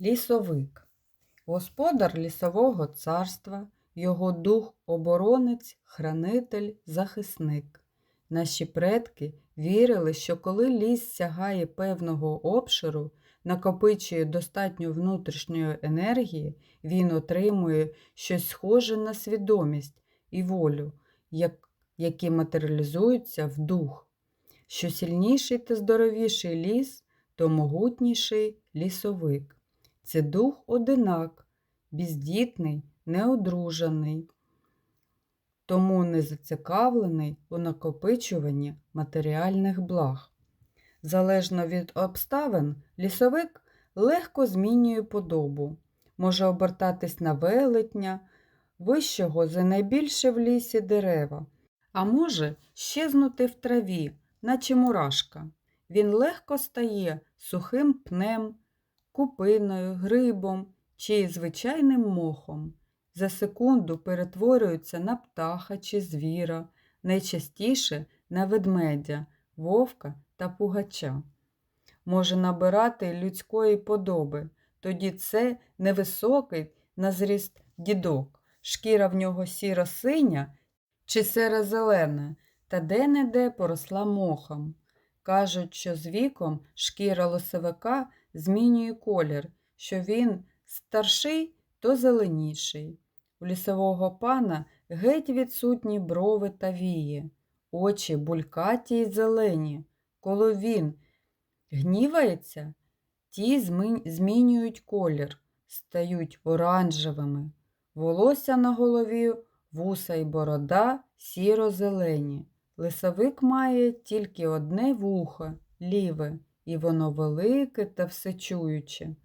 Лісовик. Господар лісового царства, його дух оборонець, хранитель, захисник. Наші предки вірили, що коли ліс сягає певного обширу, накопичує достатньо внутрішньої енергії, він отримує щось схоже на свідомість і волю, як, які матеріалізуються в дух. Що сильніший та здоровіший ліс, то могутніший лісовик. Це дух одинак, бездітний, неодружений, тому не зацікавлений у накопичуванні матеріальних благ. Залежно від обставин, лісовик легко змінює подобу, може обертатись на велетня, вищого за найбільше в лісі дерева, а може щезнути в траві, наче мурашка. Він легко стає сухим пнем, купиною, грибом чи звичайним мохом. За секунду перетворюється на птаха чи звіра, найчастіше на ведмедя, вовка та пугача. Може набирати людської подоби, тоді це невисокий на зріст дідок, шкіра в нього сіро-синя чи серо-зелена, та де-не-де поросла мохом. Кажуть, що з віком шкіра лосовика змінює колір, що він старший, то зеленіший. У лісового пана геть відсутні брови та вії, очі булькаті й зелені. Коли він гнівається, ті змінюють колір, стають оранжевими. Волосся на голові, вуса й борода сіро-зелені. Лисовик має тільки одне вухо, ліве, і воно велике та всечуюче.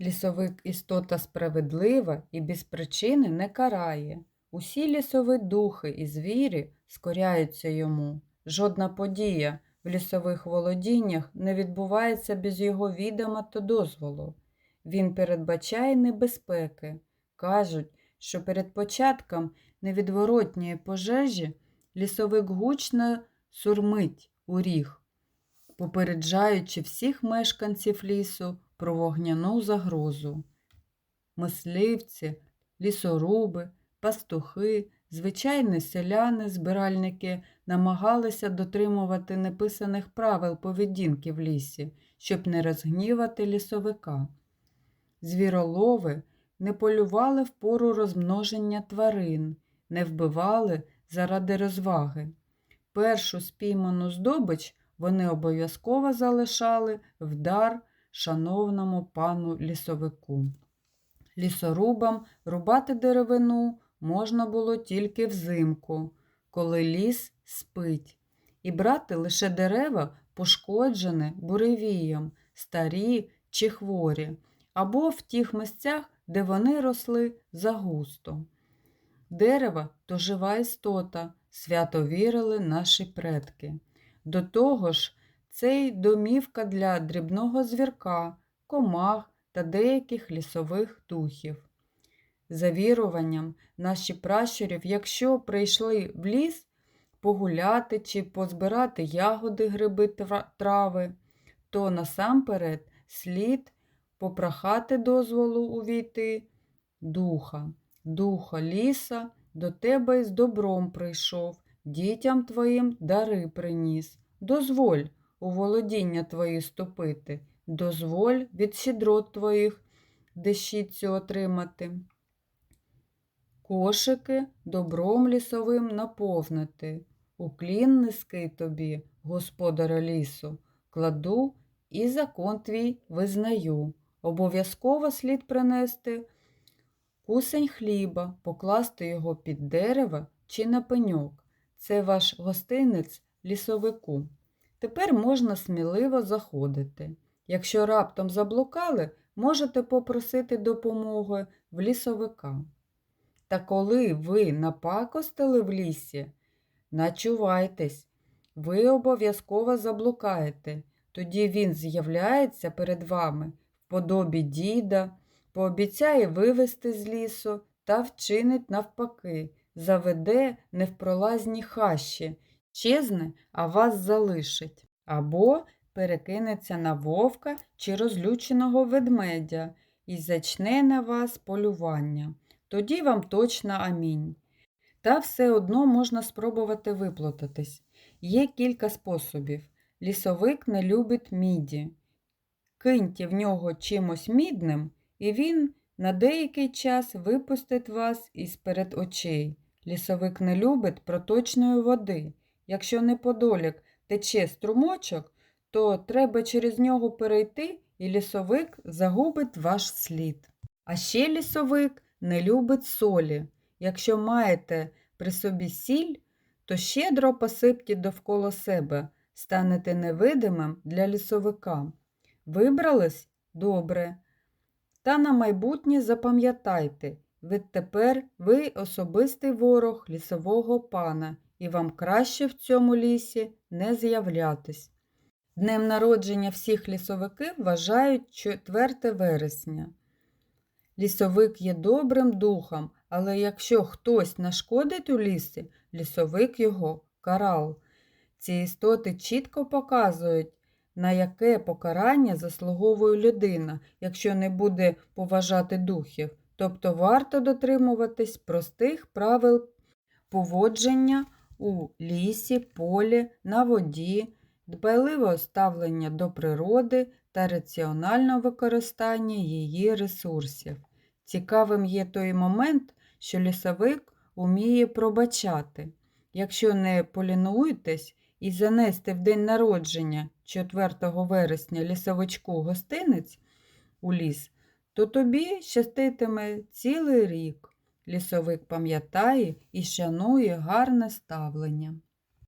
Лісовик істота справедлива і без причини не карає. Усі лісові духи і звірі скоряються йому. Жодна подія в лісових володіннях не відбувається без його відома та дозволу. Він передбачає небезпеки. Кажуть, що перед початком невідворотньої пожежі лісовик гучно сурмить у ріг, попереджаючи всіх мешканців лісу про вогняну загрозу. Мисливці, лісоруби, пастухи, звичайні селяни, збиральники намагалися дотримувати неписаних правил поведінки в лісі, щоб не розгнівати лісовика. Звіролови не полювали в пору розмноження тварин, не вбивали заради розваги. Першу спійману здобич вони обов'язково залишали в дар шановному пану лісовику. Лісорубам рубати деревину можна було тільки взимку, коли ліс спить, і брати лише дерева, пошкоджені буревієм, старі чи хворі, або в тих місцях, де вони росли загусто. Дерево то жива істота, свято вірили наші предки. До того ж, це й домівка для дрібного звірка, комах та деяких лісових духів. За віруванням, наші пращурів, якщо прийшли в ліс погуляти чи позбирати ягоди, гриби, трави, то насамперед слід попрохати дозволу увійти духа, духа ліса, до тебе з добром прийшов, дітям твоїм дари приніс. Дозволь у володіння твої ступити, дозволь від щедрот твоїх дещицю отримати. Кошики добром лісовим наповнити. Уклін низький тобі, господаря лісу, кладу і закон твій визнаю. Обов'язково слід принести кусень хліба, покласти його під дерево чи на пеньок. Це ваш гостинець лісовику. Тепер можна сміливо заходити. Якщо раптом заблукали, можете попросити допомоги в лісовика. Та коли ви напакостили в лісі, начувайтесь, ви обов'язково заблукаєте. Тоді він з'являється перед вами в подобі діда, пообіцяє вивести з лісу та вчинить навпаки, заведе невпролазні хащі, чезне, а вас залишить, або перекинеться на вовка чи розлюченого ведмедя, і зачне на вас полювання. Тоді вам точно амінь. Та все одно можна спробувати виплутатись. Є кілька способів. Лісовик не любить міді. Киньте в нього чимось мідним, і він на деякий час випустить вас із перед очей. Лісовик не любить проточної води. Якщо неподалік тече струмочок, то треба через нього перейти, і лісовик загубить ваш слід. А ще лісовик не любить солі. Якщо маєте при собі сіль, то щедро посипте довкола себе, станете невидимим для лісовика. Вибрались? Добре. Та на майбутнє запам'ятайте, відтепер ви особистий ворог лісового пана, і вам краще в цьому лісі не з'являтись. Днем народження всіх лісовиків вважають 4 вересня. Лісовик є добрим духом, але якщо хтось нашкодить у лісі, лісовик його карал. Ці істоти чітко показують, на яке покарання заслуговує людина, якщо не буде поважати духів. Тобто варто дотримуватись простих правил поводження у лісі, полі, на воді, дбайливого ставлення до природи та раціонального використання її ресурсів. Цікавим є той момент, що лісовик уміє пробачати. Якщо не полінуєтесь і занести в день народження 4 вересня лісовичку гостинець у ліс, то тобі щаститиме цілий рік. Лісовик пам'ятає і шанує гарне ставлення.